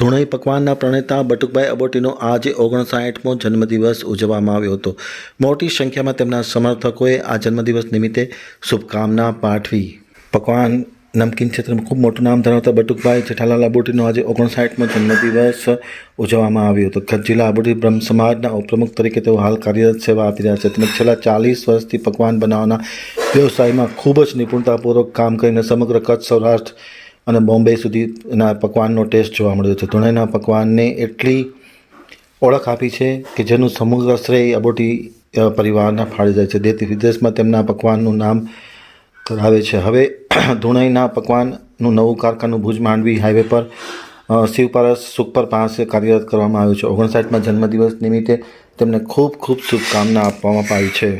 ધોણાઈ પકવાનના પ્રણેતા બટુકભાઈ અબોટીનો આજે ઓગણસાઠમો જન્મદિવસ ઉજવવામાં આવ્યો હતો. મોટી સંખ્યામાં તેમના સમર્થકોએ આ જન્મદિવસ નિમિત્તે શુભકામના પાઠવી. પકવાન નમકીન ક્ષેત્રમાં ખૂબ મોટું નામ ધરાવતા બટુકભાઈ જેઠાલાલ અબોટીનો આજે ઓગણસાઠમો જન્મદિવસ ઉજવવામાં આવ્યો હતો. કચ્છ જિલ્લા અબોટી બ્રહ્મ સમાજના ઉપપ્રમુખ તરીકે તેઓ હાલ કાર્યરત સેવા આપી રહ્યા છે. તેમજ છેલ્લા ચાલીસ વર્ષથી પકવાન બનાવવાના વ્યવસાયમાં ખૂબ જ નિપુણતાપૂર્વક કામ કરીને સમગ્ર કચ્છ સૌરાષ્ટ્ર અને બોમ્બે સુધીના પકવાનનો ટેસ્ટ જોવા મળ્યો છે. ધૂણેના પકવાનને એટલી ઓળખ આપી છે કે જેનું સમગ્ર શ્રેય અબોટી પરિવારના ફાળે જાય છે. દેશ વિદેશમાં તેમના પકવાનનું નામ કરાવે છે. હવે ધોણાઈના પકવાનનું નવું કારખાનું ભુજ માંડવી હાઈવે પર શિવપારસ સુખપર પાસે કાર્યરત કરવામાં આવ્યું છે. ઓગણસાઠમાં જન્મદિવસ નિમિત્તે તેમને ખૂબ ખૂબ શુભકામના આપવામાં આવી છે.